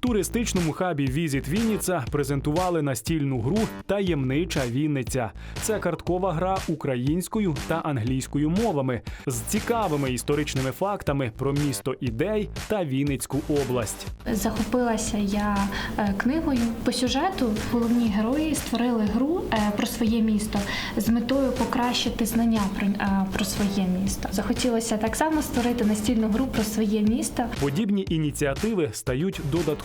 туристичному хабі Візіт Вінниця презентували настільну гру Таємнича Вінниця. Це карткова гра українською та англійською мовами з цікавими історичними фактами про місто ідей та Вінницьку область. Захопилася я е, книгою. По сюжету головні герої створили гру е, про своє місто з метою покращити знання про, е, про своє місто. Захотілося так само створити настільну гру про своє місто. Подібні ініціативи стають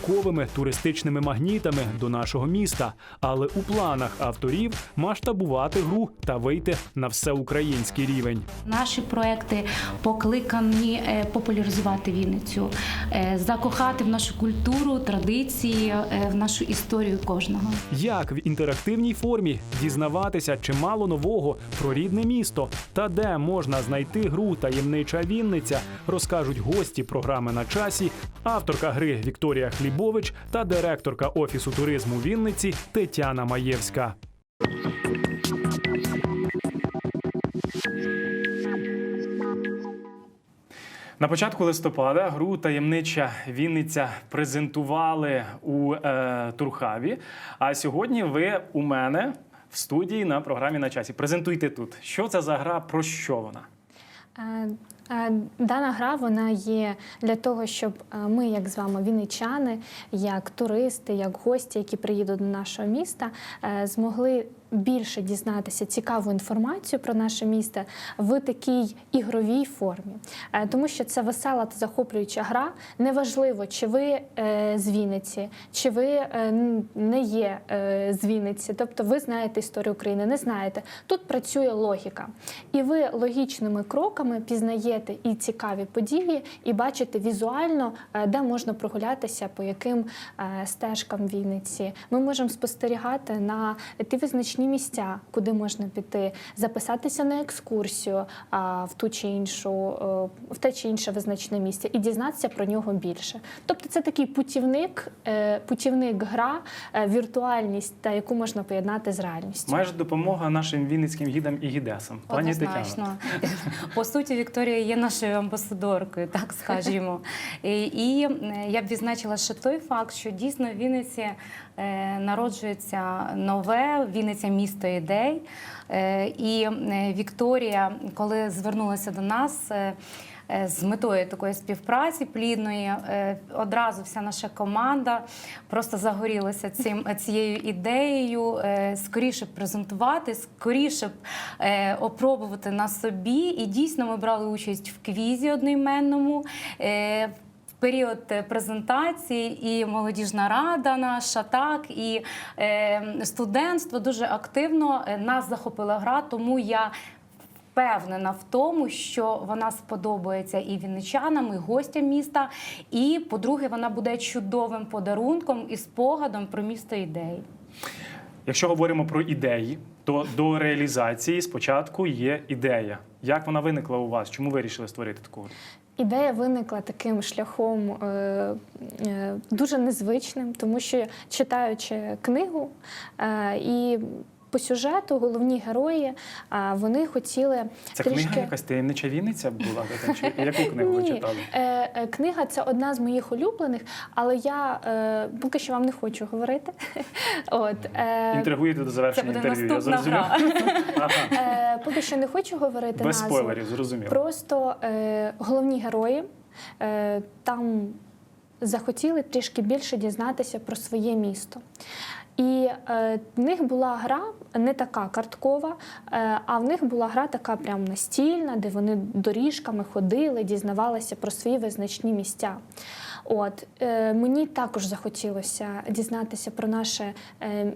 додатковими туристичними магнітами до нашого міста, але у планах авторів масштабувати гру та вийти на всеукраїнський рівень. Наші проекти покликані е, популяризувати Вінницю, е, закохати в нашу культуру, традиції, е, в нашу історію кожного. Як в інтерактивній формі дізнаватися чимало нового про рідне місто та де можна знайти гру таємнича Вінниця, розкажуть гості програми на часі, авторка гри Вікторія Хлібович та директорка офісу туризму Вінниці Тетяна Маєвська. На початку листопада гру таємнича Вінниця презентували у е, Турхаві. А сьогодні ви у мене в студії на програмі на часі. Презентуйте тут. Що це за гра? Про що вона? Е, Дана гра вона є для того, щоб е, ми, як з вами, вінничани, як туристи, як гості, які приїдуть до нашого міста, е, змогли більше дізнатися цікаву інформацію про наше місто в такій ігровій формі, Е, тому що це весела та захоплююча гра. Неважливо, чи ви е, з Вінниці, чи ви е, не є з Вінниці, тобто ви знаєте історію України, не знаєте. Тут працює логіка, і ви логічними кроками пізнаєте і цікаві події, і бачите візуально, де можна прогулятися, по яким стежкам Вінниці. Ми можемо спостерігати на ті визначні місця, куди можна піти, записатися на екскурсію а, в ту чи іншу, е, в те чи інше визначне місце і дізнатися про нього більше. Тобто це такий путівник, е, путівник гра, е, віртуальність, та яку можна поєднати з реальністю. Майже допомога нашим вінницьким гідам і гідесам. Пані. Однозначно. По суті, Вікторія є нашою амбасадоркою, так скажімо. І, я б відзначила ще той факт, що дійсно в Вінниці народжується нове Вінниця місто ідей. Е, І е, Вікторія, коли звернулася до нас. е, е, З метою такої співпраці плідної е, одразу вся наша команда просто загорілася цим цією ідеєю, е, скоріше презентувати, скоріше е, опробувати на собі. І дійсно ми брали участь в квізі одноіменному. Період е, презентації і молодіжна рада наша, так і е, студентство дуже активно е, нас захопила гра, тому я впевнена в тому, що вона сподобається і вінничанам, і гостям міста. І, по-друге, вона буде чудовим подарунком і спогадом про місто ідей. Якщо говоримо про ідеї, то до реалізації спочатку є ідея. Як вона виникла у вас? Чому ви вирішили створити таку? Ідея виникла таким шляхом е, е, дуже незвичним, тому що читаючи книгу е, і по сюжету головні герої е, вони хотіли Це трішки... книга якась таємнича Вінниця була? Чи яку книгу ви читали? Е, е, книга це одна з моїх улюблених, але я е, поки що вам не хочу говорити. От, е, Інтригуєте до Це завершення буде інтерв'ю. Я зрозумів. Ага. е, поки що не хочу говорити Без назву. спойлерів, зрозуміло. Просто е, головні герої е, там захотіли трішки більше дізнатися про своє місто. І е, в них була гра не така карткова, е, а в них була гра така прям настільна, де вони доріжками ходили, дізнавалися про свої визначні місця. От е, мені також захотілося дізнатися про наше. Е,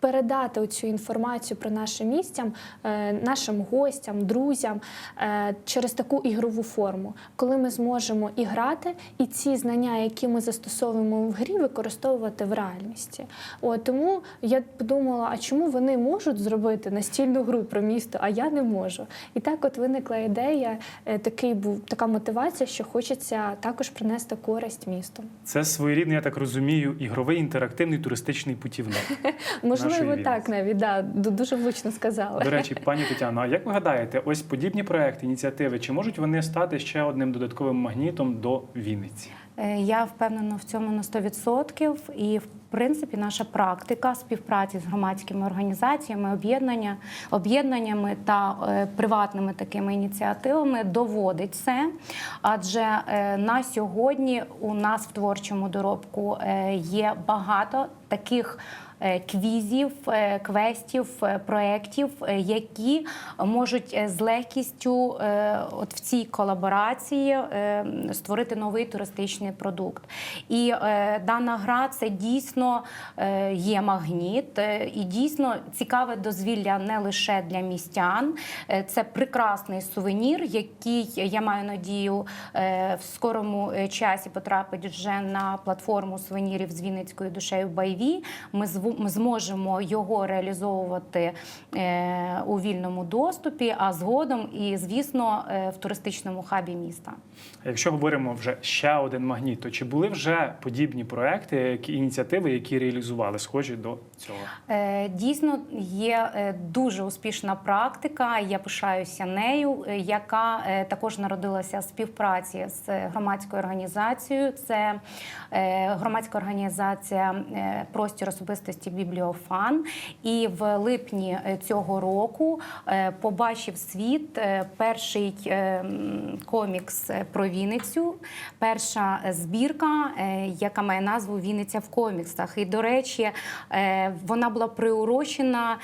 Передати цю інформацію про наше місце е, нашим гостям, друзям е, через таку ігрову форму, коли ми зможемо і грати, і ці знання, які ми застосовуємо в грі, використовувати в реальності. От, тому я подумала, а чому вони можуть зробити настільну гру про місто, а я не можу. І так от виникла ідея, е, такий був така мотивація, що хочеться також принести користь місту. Це своєрідний, я так розумію, ігровий інтерактивний туристичний путівник. Можливо, Нашої так навіть да, дуже влучно сказали. До речі, пані Тетяно, а як ви гадаєте, ось подібні проекти, ініціативи, чи можуть вони стати ще одним додатковим магнітом до Вінниці? Е, Я впевнена в цьому на 100%. І в принципі наша практика співпраці з громадськими організаціями, об'єднання, об'єднаннями та е, приватними такими ініціативами доводить це. Адже е, на сьогодні у нас в творчому доробку е, є багато таких. Е, Квізів, е, квестів, е, проєктів, які можуть з легкістю от в цій колаборації створити новий туристичний продукт. І дана гра це дійсно є магніт, і дійсно цікаве дозвілля не лише для містян. Це прекрасний сувенір, який я маю надію в скорому часі потрапить вже на платформу сувенірів з Вінницькою душею Байві. Ми ми зможемо його реалізовувати е, у вільному доступі, а згодом і, звісно, е, в туристичному хабі міста. Якщо говоримо вже ще один магніт, то чи були вже подібні проекти, які ініціативи, які реалізували схожі до цього? Е, Дійсно, є дуже успішна практика. Я пишаюся нею, яка також народилася в співпраці з громадською організацією. Це громадська організація Простір особистості Бібліофан. І в липні е, цього року е, побачив світ е, перший комікс про Вінницю, перша збірка, яка має назву Вінниця в коміксах. І, до речі, вона була приурочена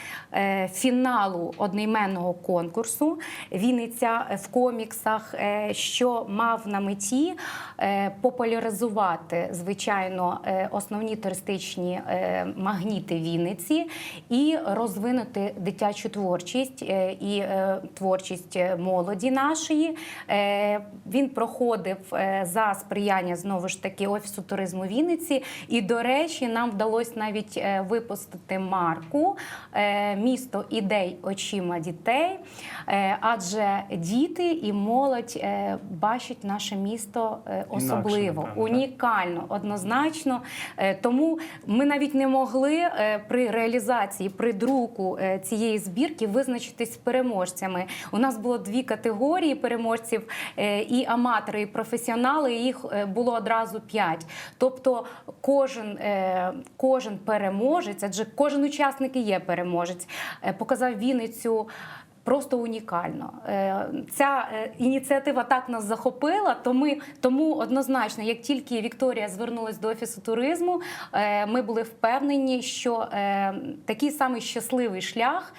фіналу одноіменного конкурсу Вінниця в коміксах, що мав на меті популяризувати, звичайно, основні туристичні е, магніти Вінниці і розвинути дитячу творчість е, і е, творчість е, молоді нашої. Він проходив за сприяння знову ж таки офісу туризму Вінниці. І, до речі, нам вдалося навіть випустити марку місто ідей очима дітей. Адже діти і молодь бачать наше місто особливо, так? унікально, однозначно. Тому ми навіть не могли е, при реалізації, при друку е, цієї збірки визначитись переможцями. У нас було дві категорії переможців: е, і аматори, і професіонали. і Їх було одразу п'ять. Тобто, кожен, кожен переможець, адже кожен учасник і є переможець, показав Вінницю. Просто унікально. Е, Ця е, ініціатива так нас захопила, то ми, тому однозначно, як тільки Вікторія звернулась до офісу туризму, е, ми були впевнені, що такий самий щасливий шлях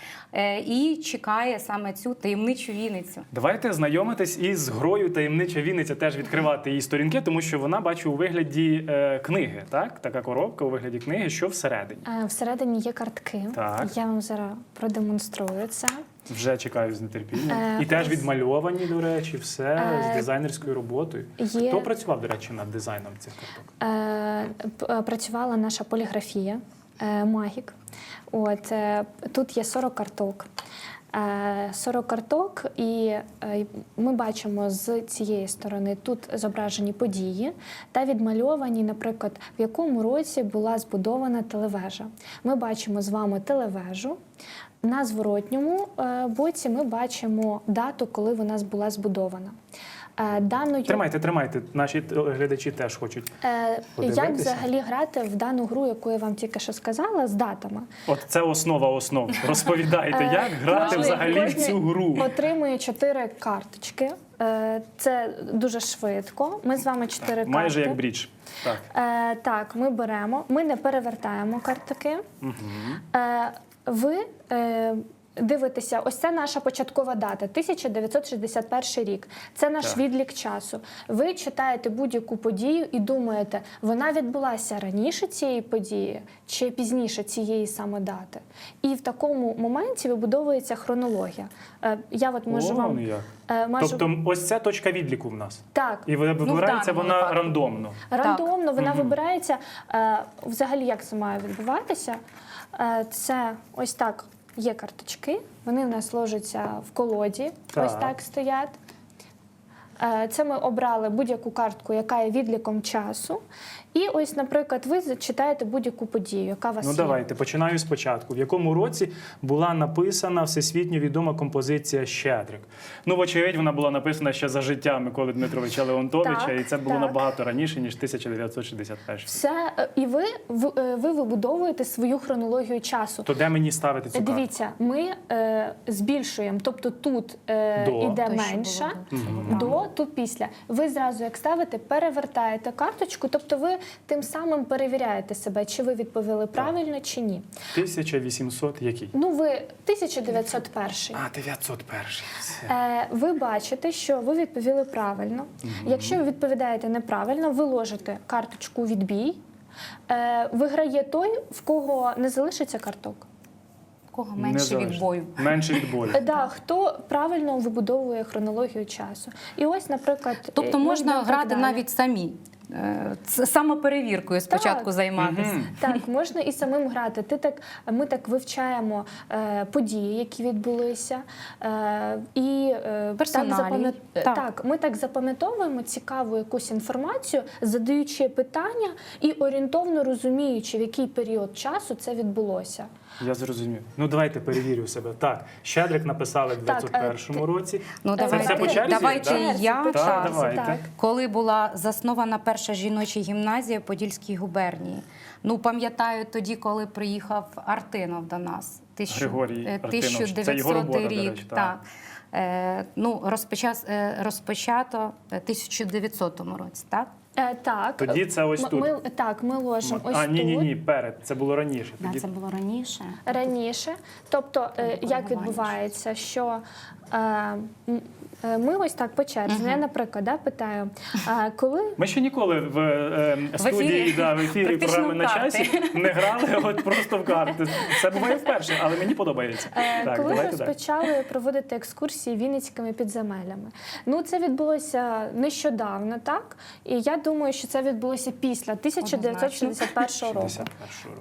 і чекає саме цю таємничу Вінницю. Давайте знайомитись із грою таємнича Вінниця, теж відкривати її сторінки, тому що вона бачу у вигляді книги, так? Така коробка у вигляді книги, що всередині. Всередині є картки. Так. Я вам зараз продемонструю це. Вже чекаю з нетерпінням. Е, І теж відмальовані, до речі, все з Е, дизайнерською роботою. є- Хто працював, до речі, над дизайном цих карток? Е, е, Працювала наша поліграфія е, Магік. От е, тут є 40 карток. Е, 40 карток, і е, ми бачимо з цієї сторони тут зображені події та відмальовані, наприклад, в якому році була збудована телевежа. Ми бачимо з вами телевежу. На зворотньому е, боці ми бачимо дату, коли вона була збудована. Е, Даною Тримайте, тримайте. Наші глядачі теж хочуть. Е, Як взагалі грати в дану гру, яку я вам тільки що сказала, з датами? От це основа основ. Розповідайте, як грати взагалі в цю гру. Отримує чотири карточки. Це дуже швидко. Ми з вами чотири карти. Майже як брідж. Так. Так, ми беремо, ми не перевертаємо картки. Е, ви е, дивитеся, ось це наша початкова дата, 1961 рік. Це наш Так. відлік часу. Ви читаєте будь-яку подію і думаєте, вона відбулася раніше цієї події чи пізніше цієї саме дати. І в такому моменті вибудовується хронологія. Е, я от можу О, вам ну е, можу... Тобто, ось це точка відліку в нас. так. І вибирається даному вона рандомно. Рандомно вона Мгм. вибирається. Е, взагалі, як це має відбуватися? Е, це ось так є карточки, вони в нас ложаться в колоді, Так. ось так стоять. Е, Це ми обрали будь-яку картку, яка є відліком часу. І ось, наприклад, ви читаєте будь-яку подію, яка вас Ну є. давайте починаю спочатку. В якому році була написана всесвітньо відома композиція Щедрик? Ну, вочевидь, вона була написана ще за життя Миколи Дмитровича Леонтовича, Так, і це було так. набагато раніше ніж 1961. Все, е, і ви, в- е, ви вибудовуєте свою хронологію часу. То де мені ставити цю карту? Дивіться, ми е, збільшуємо, тобто тут е, До. іде що менше, було до, тут після. Ви зразу, як ставите, перевертаєте карточку, тобто ви тим самим перевіряєте себе, чи ви відповіли правильно, чи ні. 1800 який? Ну, ви 1901. А, 901. Е, ви бачите, що ви відповіли правильно. Якщо ви відповідаєте неправильно, ви ложите карточку у відбій. Е, виграє той, в кого не залишиться карток. В кого менше відбою. Менше відбою. Е, Да, хто правильно вибудовує хронологію часу. І ось, наприклад, Тобто е, можна грати навіть самі. Е, це Самоперевіркою спочатку Так. займатися. Мгм. Так, можна і самим грати. Ти так, ми так вивчаємо е, події, які відбулися, е, і е, так, запам'ят- е, Так. так, ми так запам'ятовуємо цікаву якусь інформацію, задаючи питання і орієнтовно розуміючи, в який період часу це відбулося. Я зрозумів. Ну давайте перевірю себе. Так, Щедрик написали в Так, 21 е, році. Ну, Це все по черзі, давайте да? і я. По Так, давайте. так. Коли була заснована перша жіноча гімназія в Подільській губернії. Ну, пам'ятаю тоді, коли приїхав Артинов до нас. Тисячу- Григорій е, Артинов. Це його 1900 робота, до рік. речі, так. так. Е, ну, розпочат, е, розпочато е, 1900 році, так? Е, так, Тоді це ось М- тут. Ми, так, ми ложимо ось а, ні, ні, тут. ні, перед. Це було раніше. Да, Тоді це було раніше. раніше. Тобто, е, як відбувається, що е, м- е, ми ось так по черзі. Я, наприклад, да, питаю, а коли Ми ще ніколи в, е, В студії ефірі да, в ефірі практично програми на карти. часі не грали от просто в карти. Це буває вперше, але мені подобається. Е, Так, Коли давайте далі. розпочали проводити екскурсії вінницькими підземеллями? Ну це відбулося нещодавно, так? І я думаю, що це відбулося після 1961 року.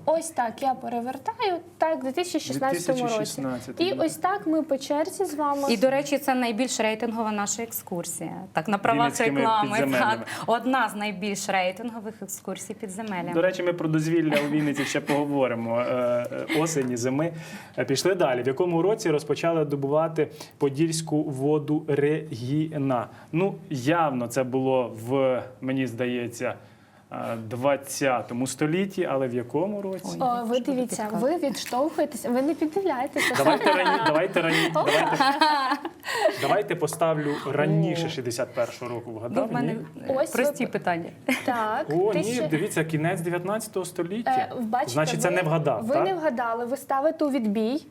Ось так я перевертаю, так, в 2016 році. 2016, І ось так ми по черзі з вами. І, до речі, це найбільш рейтингова наша екскурсія. Так, на правах Вінницькими реклами. Так, одна з найбільш рейтингових екскурсій підземелля. До речі, ми про дозвілля у Вінниці ще поговоримо е, е, осені, зими. Е, Пішли далі. В якому році розпочали добувати подільську воду Регіна? Ну, явно це було в, мені здається, е, 20 столітті, але в якому році? О, ви дивіться, ви відштовхуєтеся, ви не піддивляєтеся. Давайте рані, давайте рані, давайте, давайте поставлю раніше 61-го року. Ну, Вгадав? в мене Ні? е, Ось прості ви- питання. Так, О, ні, ще- дивіться, кінець 19 століття. Е, бачите, Значить, це ви- не вгадав. Ви так? не вгадали, ви ставите у відбій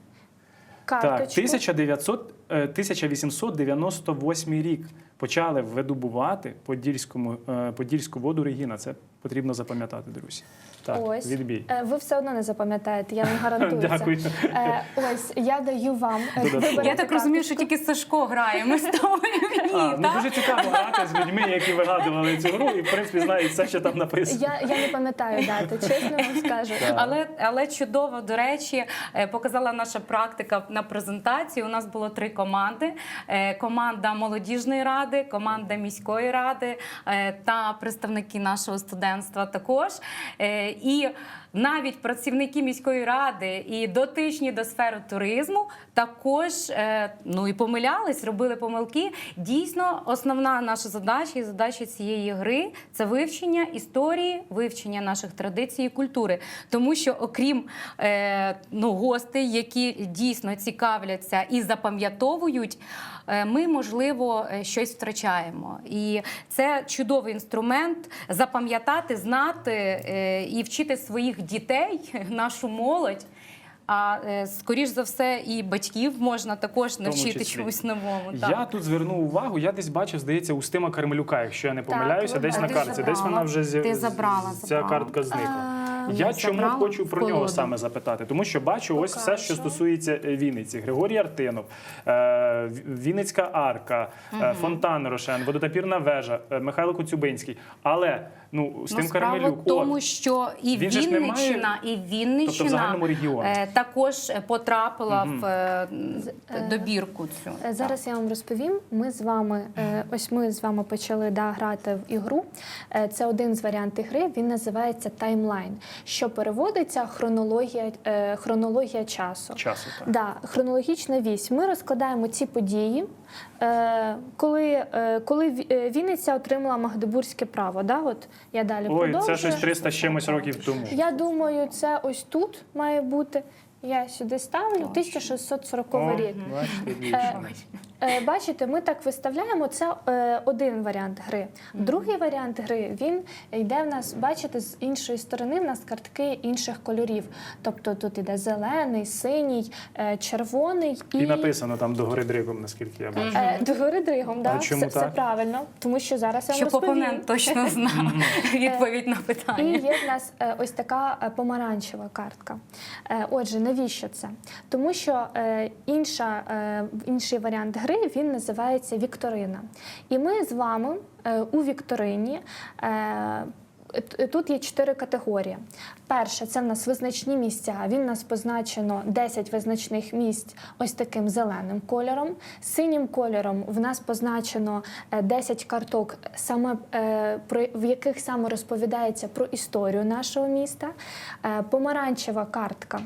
Так, карточку. 1900, е, 1898 рік почали видобувати подільському, е, подільську воду Регіна. Це потрібно запам'ятати, друзі. Так, Ось. відбій. Е, Ви все одно не запам'ятаєте, я не гарантую це. Дякую. Е, ось я даю вам. е, Додатково. Я так розумію, що карточку. тільки Сашко грає. Ми з тобою ні, А, ну так? дуже цікаво грати з людьми, які вигадували цю гру, і в принципі знають все, що там написано. Я, я не пам'ятаю дати, чесно вам скажу. Так. Але, але чудово, до речі, е, показала наша практика на презентації. У нас було три команди: Е, команда молодіжної ради, команда міської ради е, та представники нашого студентства також. Е, І навіть працівники міської ради і дотичні до сфери туризму також е, ну і помилялись, робили помилки. Дійсно, основна наша задача і задача цієї гри це вивчення історії, вивчення наших традицій і культури. Тому що, окрім е, ну, гостей, які дійсно цікавляться і запам'ятовують, е, ми, можливо, щось втрачаємо. І це чудовий інструмент запам'ятати, знати і вчити своїх дітей, нашу молодь. А е, скоріш за все, і батьків можна також навчити чомусь новому. Я тут звернув увагу, я десь бачив, здається, Устима Кармелюка, якщо я не помиляюся, ви десь на картці. Ти Десь вона вже з'я- Ти забрала, ця забрала. картка зникла. А, Я чому хочу про нього саме запитати? Тому що бачу ось все, що стосується е, Вінниці. Григорій Артинов, е, Вінницька арка, фонтан Рошен, водотапірна вежа, Михайло Коцюбинський. Але Ну, з Ну, тим справа Карамелюк. в тому, що і Він має- Вінниччина, і Вінниччина Тобто в е, також потрапила Мгм. в е, е, добірку цю. Е, Зараз я вам розповім. Ми з вами, е, ось ми з вами почали да, грати в ігру. Е, Це один з варіантів гри. Він називається таймлайн, що переводиться хронологія, е, хронологія часу. Часу, так. Да, хронологічна вісь. Ми розкладаємо ці події, коли, е, коли е, Вінниця отримала Магдебурзьке право. Да? От я далі Ой, продовжую. це щось 300 з чимось років тому. Я думаю, це ось тут має бути. Я сюди ставлю 1640 О, рік. Бачите, Е, Бачите, ми так виставляємо. Це е, один варіант гри. Другий варіант гри він йде в нас, бачите, з іншої сторони в нас картки інших кольорів. Тобто тут іде зелений, синій, е, червоний і, І написано там догори дригом, наскільки я бачу. Догори дригом. Да? чому все, так? правильно, тому що зараз я вам Щоб опонент точно знав відповідь на питання. І є в нас ось така помаранчева картка. Отже, навіщо це? Тому що інша, інший варіант гри він називається Вікторина. І ми з вами е, у Вікторині. е, Тут є чотири категорії. Перше, це в нас визначні місця. Він нас позначено 10 визначних місць ось таким зеленим кольором. Синім кольором в нас позначено е, 10 карток, саме е, про в яких саме розповідається про історію нашого міста. Е, Помаранчева картка.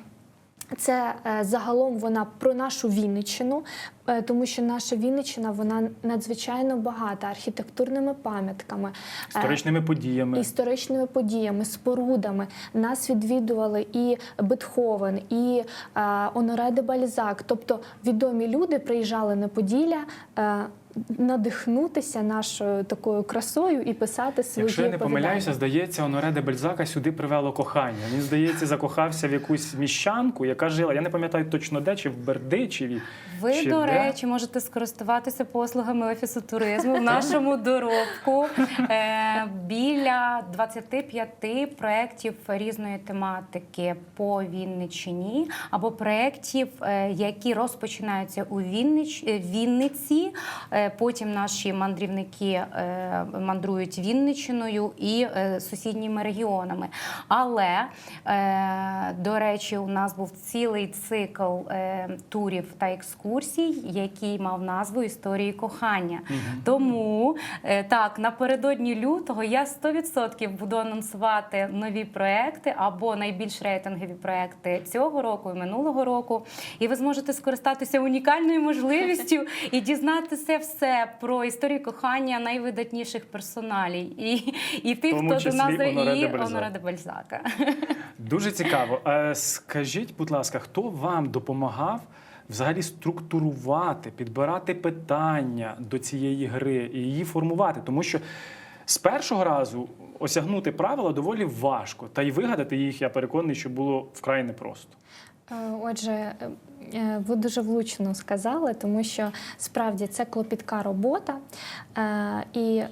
Це е, загалом вона про нашу Вінниччину, е, тому що наша Вінниччина вона надзвичайно багата архітектурними пам'ятками. е, Історичними подіями. історичними подіями, спорудами. Нас відвідували і Бетховен, і Оноре де Бальзак. Тобто відомі люди приїжджали на Поділля. Надихнутися нашою такою красою і писати свої Якщо я не помиляюся, здається, Оноре де Бальзака сюди привело кохання. Він, здається, закохався в якусь міщанку, яка жила. Я не пам'ятаю точно де, чи в Бердичеві. Ви, чи до де. речі, можете скористуватися послугами офісу туризму в нашому доробку. Е, біля 25 проєктів різної тематики по Вінниччині або проєктів, е, які розпочинаються у Віннич, е, Вінниці. Потім наші мандрівники е, мандрують Вінниччиною і е, сусідніми регіонами. Але, е, до речі, у нас був цілий цикл турів та екскурсій, який мав назву Історії кохання. Тому е, так, напередодні лютого я 100% буду анонсувати нові проекти або найбільш рейтингові проекти цього року і минулого року. І ви зможете скористатися унікальною можливістю і дізнатися все про історію кохання найвидатніших персоналій і, і тих, тому хто до нас і Бальзак. Де Бальзака. Дуже цікаво. Е, Скажіть, будь ласка, хто вам допомагав взагалі структурувати, підбирати питання до цієї гри і її формувати? Тому що з першого разу осягнути правила доволі важко, та й вигадати їх, я переконаний, що було вкрай непросто. Е, Отже, е, е, ви дуже влучно сказали, тому що справді це клопітка робота. І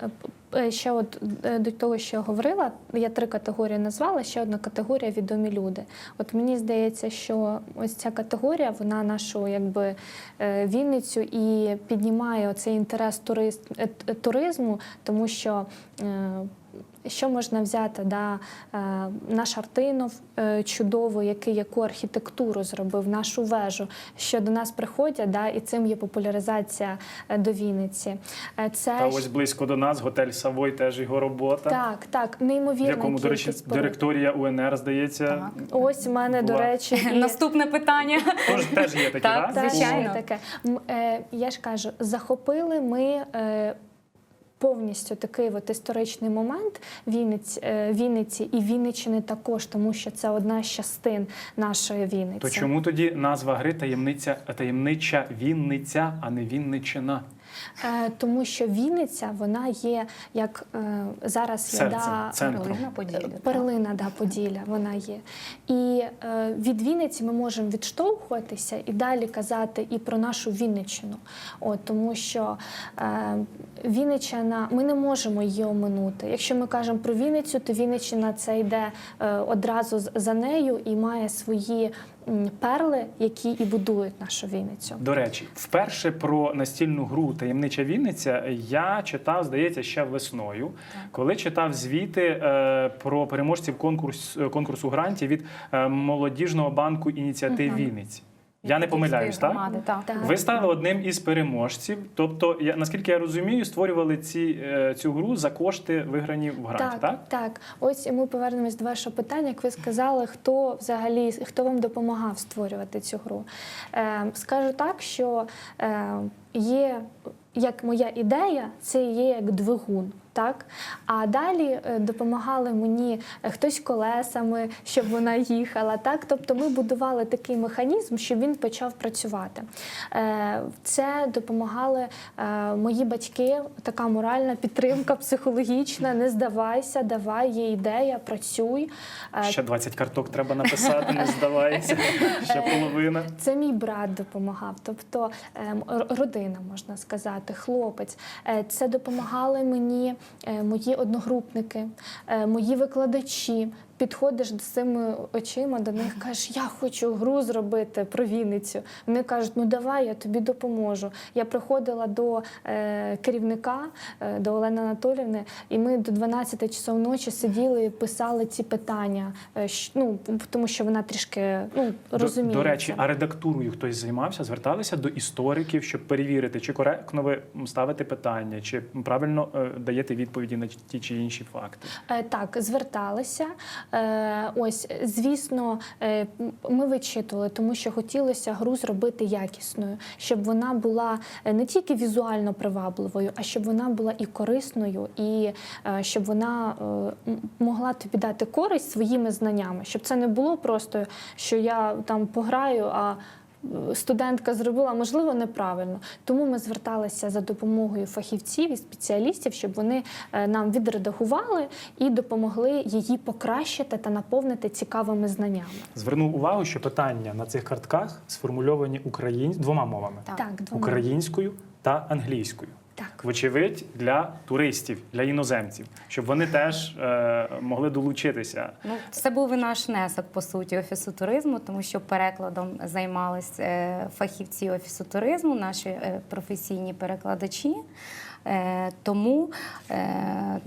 ще от до того, що я говорила, я три категорії назвала, ще одна категорія відомі люди. От мені здається, що ось ця категорія, вона нашу якби Вінницю і піднімає оцей інтерес туризму, тому що. Що можна взяти? Да? Е, Наш Артинов е, чудовий, який яку архітектуру зробив, нашу вежу, що до нас приходять, да? і цим є популяризація е, до Вінниці. Це Та ось близько до нас готель Савой теж його робота. так, так, В неймовірна якому, до речі, директорія УНР, здається, Так. Ось у мене, до речі, і... Наступне питання. теж, теж є такі, Так, да? Так, звичайно. є таке. Е, Я ж кажу, захопили ми. Повністю такий от історичний момент е, Вінниці і Вінниччини також, тому що це одна з частин нашої Вінниці. То чому тоді назва гри таємниця, таємнича Вінниця, а не Вінничина? Е, Тому що Вінниця вона є як е, зараз є Серцем, да. Перлина Поділля. Перлина да, Поділля, вона є. І е, від Вінниці ми можемо відштовхуватися і далі казати і про нашу Вінниччину. От, тому що е, Вінниччина, ми не можемо її оминути. Якщо ми кажемо про Вінницю, то Вінниччина це йде е, одразу за нею і має свої перли, які і будують нашу Вінницю. До речі, вперше про настільну гру Таємнича Вінниця я читав, здається, ще весною, коли читав звіти е, про переможців конкурс, е, конкурсу грантів від е, молодіжного банку ініціатив Вінниці. Я не помиляюсь, так? Громади, так? Так. Ви стали одним із переможців. Тобто, я наскільки я розумію, створювали ці, е, цю гру за кошти виграні в гранті, так? так. так. Ось ми повернемось до вашого питання. Як ви сказали, хто взагалі хто вам допомагав створювати цю гру? Е, скажу так, що е, є як моя ідея, це є як двигун. Так, а далі е, допомагали мені е, хтось колесами, щоб вона їхала. Так, тобто ми будували такий механізм, щоб він почав працювати. Е, Це допомагали мої батьки, така моральна підтримка психологічна. Не здавайся, давай, є ідея, працюй. Ще 20 карток треба написати, не здавається. Ще половина. Це мій брат допомагав, тобто ем, родина, можна сказати, хлопець. Це допомагали мені мої одногрупники, е, мої викладачі. Підходиш з цими очима до них, кажеш, я хочу гру зробити про Вінницю. Вони кажуть, ну давай, я тобі допоможу. Я приходила до е, керівника, е, до Олени Анатолівни, і ми до 12 часов ночі сиділи і писали ці питання. Е, щ- ну, тому що вона трішки ну, До, розуміє. до речі, це. а редактурою хтось займався, зверталися до істориків, щоб перевірити, чи коректно ви ставите питання, чи правильно е, даєте відповіді на ті чи інші факти. Е, Так, зверталися. Е, Ось, звісно, е, ми вичитували, тому що хотілося гру зробити якісною, щоб вона була е, не тільки візуально привабливою, а щоб вона була і корисною, і щоб вона могла тобі дати користь своїми знаннями, щоб це не було просто, що я там пограю, а студентка зробила, можливо, неправильно. Тому ми зверталися за допомогою фахівців і спеціалістів, щоб вони е, нам відредагували і допомогли її покращити та наповнити цікавими знаннями. Звернув увагу, що питання на цих картках сформульовані українсь... двома мовами: Так. Так, двома. українською та англійською. Так. Вочевидь, для туристів, для іноземців, щоб вони теж е, могли долучитися. Ну, це був і наш внесок по суті офісу туризму, тому що перекладом займались е, фахівці офісу туризму, наші е, професійні перекладачі. Е, Тому е,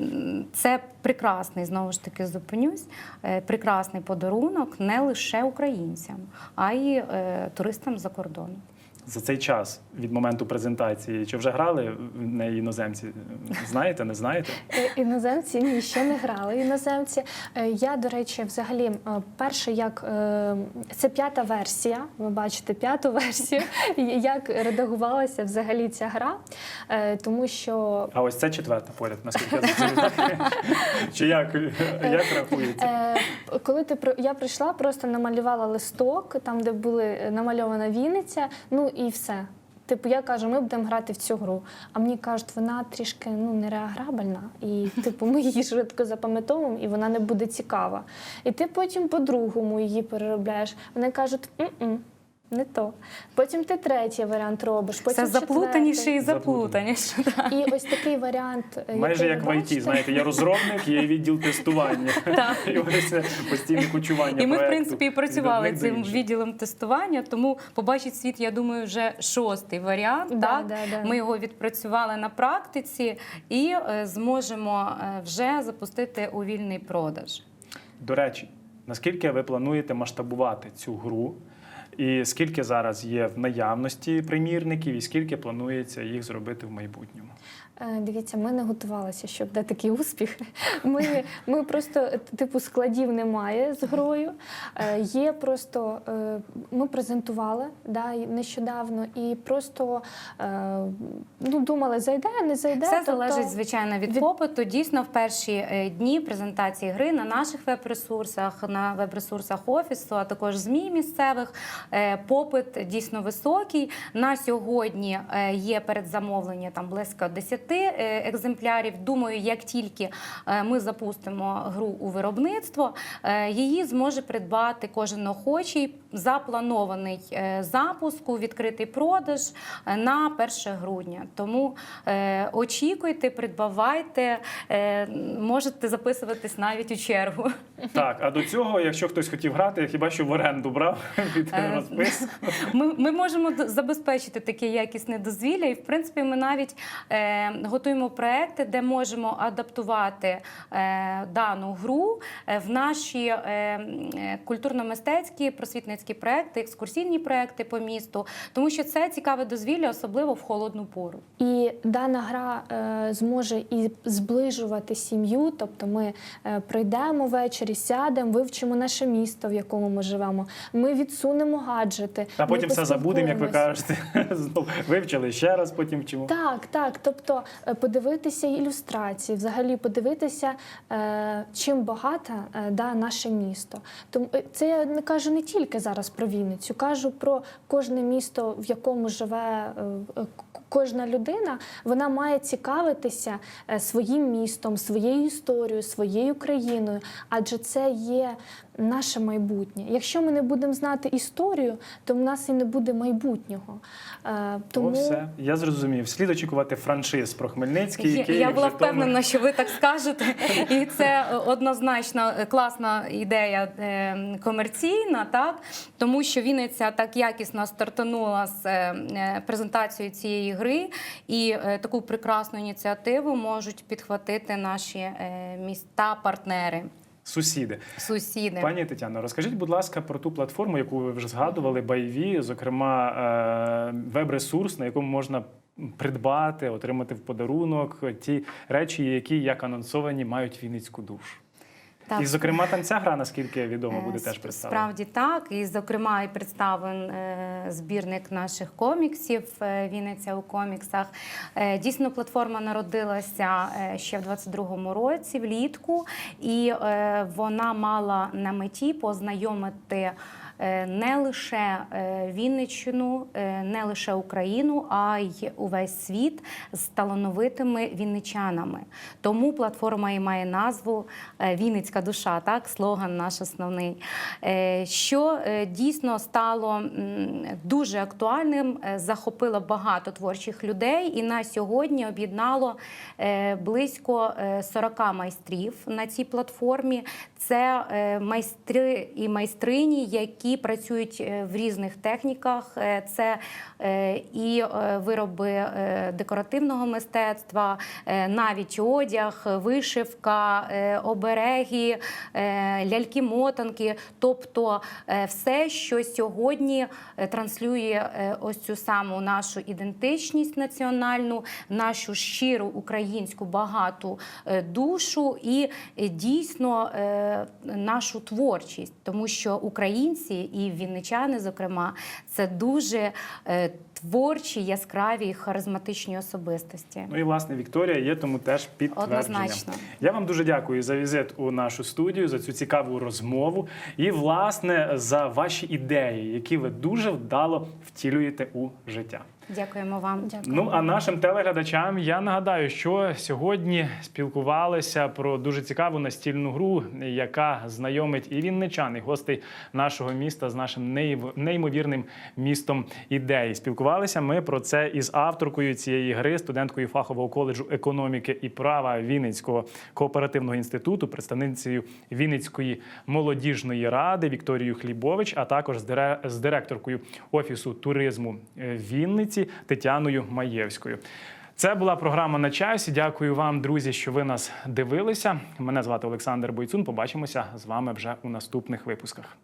це прекрасний, знову ж таки зупинюсь, е, прекрасний подарунок не лише українцям, а й е, туристам за кордоном. За цей час від моменту презентації, чи вже грали в неї іноземці? Знаєте, не знаєте? Е, Іноземці ні, ще не грали. Іноземці. Е, Я, до речі, взагалі, е, перше, як це п'ята версія. Ви бачите п'яту версію, як редагувалася взагалі ця гра, тому що А ось це четверта поряд, наскільки я зрозумів. Чи як, як рахується? Коли ти я прийшла, просто намалювала листок, там де були намальована Вінниця, ну і все. Типу, я кажу, ми будемо грати в цю гру. А мені кажуть, вона трішки ну нереаграбельна, і типу, ми її швидко запам'ятовуємо, і вона не буде цікава. І ти потім по-другому її переробляєш. Вони кажуть, не то. Потім ти третій варіант робиш. Потім Все заплутаніше і Заплутаніше. І ось такий варіант. е, Майже як в ІТ, знаєте, є розробник, є відділ тестування. І ось постійне кочування І ми, в принципі, і працювали цим відділом тестування, тому побачить світ, я думаю, вже шостий варіант. Так? Ми його відпрацювали на практиці і е, зможемо е, вже запустити у вільний продаж. До речі, наскільки ви плануєте масштабувати цю гру? І скільки зараз є в наявності примірників, і скільки планується їх зробити в майбутньому? Е, Дивіться, ми не готувалися, щоб дати такий успіх. Ми, ми просто е, типу складів немає з грою. Е, Є просто ми презентували да, нещодавно і просто ну, думали, зайде, не зайде. Все тобто- залежить, звичайно, від, від- попиту. Дійсно, в перші дні презентації гри на наших веб-ресурсах, на веб-ресурсах офісу, а також ЗМІ місцевих попит дійсно високий. На сьогодні є передзамовлення там близько 10 е, екземплярів. Думаю, як тільки е, ми запустимо гру у виробництво, е, її зможе придбати кожен охочий. Запланований е, запуск у відкритий продаж е, на 1 грудня. Тому е, очікуйте, придбавайте, е, можете записуватись навіть у чергу. Так, а до цього, якщо хтось хотів грати, хіба що в оренду брав від Е, розписку. Ми, ми можемо забезпечити таке якісне дозвілля, і в принципі ми навіть е, готуємо проекти, де можемо адаптувати е, дану гру е, в наші е, е, культурно-мистецькі просвітницькі проекти, екскурсійні проекти по місту, тому що це цікаве дозвілля, особливо в холодну пору. І дана гра е, зможе і зближувати сім'ю, тобто ми е, прийдемо ввечері, сядемо, вивчимо наше місто, в якому ми живемо. Ми відсунемо гаджети. А потім все забудемо, як ви кажете. Вивчили ще раз, потім вчимо. Так, так. Тобто е, подивитися ілюстрації, взагалі подивитися, е, чим багато е, да, наше місто. Тому це я не кажу не тільки зараз про Вінницю, кажу про кожне місто, в якому живе кожна людина. Вона має цікавитися е, своїм містом, своєю історією, своєю країною, адже це є наше майбутнє. Якщо ми не будемо знати історію, то в нас і не буде майбутнього. Е, Тому О, все, я зрозумів. Слід очікувати франшиз про Хмельницький. Я, Київ, я була Житомир. впевнена, що ви так скажете, і це однозначно класна ідея е, комерційна, так тому що Вінниця так якісно стартанула з е, е, презентацією цієї гри, і е, таку прекрасну ініціативу можуть підхватити наші е, міста-партнери, Сусіди. сусіди. Пані Тетяно, розкажіть, будь ласка, про ту платформу, яку ви вже згадували, Байві, зокрема е, веб-ресурс, на якому можна придбати, отримати в подарунок ті речі, які, як анонсовані, мають вінницьку душу. Так. І, зокрема, там ця гра, наскільки відомо, буде Е, теж представлена. Справді так. І, зокрема, і представлен е, збірник наших коміксів е, Вінниця у коміксах. Дійсно, платформа народилася ще в 22-му році, влітку, і вона мала на меті познайомити. Е, Не лише е, Вінниччину, е, не лише Україну, а й увесь світ з талановитими вінничанами. Тому платформа і має назву Вінницька душа, так слоган наш основний. Що дійсно стало дуже актуальним, захопило багато творчих людей, і на сьогодні об'єднало близько е, 40 майстрів на цій платформі. Це майстри і майстрині, які працюють е, в різних техніках. Е, Це е, і вироби декоративного мистецтва, навіть одяг, вишивка, обереги, ляльки-мотанки, тобто все, що сьогодні транслює ось цю саму нашу ідентичність національну, нашу щиру українську багату душу і дійсно нашу творчість, тому що українці і вінничани, зокрема, це дуже е, творчі, яскраві, харизматичні особистості. Ну і власне Вікторія є тому теж підтвердження. Однозначно. Я вам дуже дякую за візит у нашу студію, за цю цікаву розмову і, власне, за ваші ідеї, які ви дуже вдало втілюєте у життя. Дякуємо вам. Дякую. Ну а нашим телеглядачам я нагадаю, що сьогодні спілкувалися про дуже цікаву настільну гру, яка знайомить і вінничан, і гостей нашого міста з нашим неймовірним містом ідей. Спілкувалися ми про це із авторкою цієї гри, студенткою фахового коледжу економіки і права Вінницького кооперативного інституту, представницею Вінницької молодіжної ради Вікторією Хлібович, а також з дире- з директоркою офісу туризму е, Вінниці Тетяною Маєвською. Це була програма на часі. Дякую вам, друзі, що ви нас дивилися. Мене звати Олександр Бойцун. Побачимося з вами вже у наступних випусках.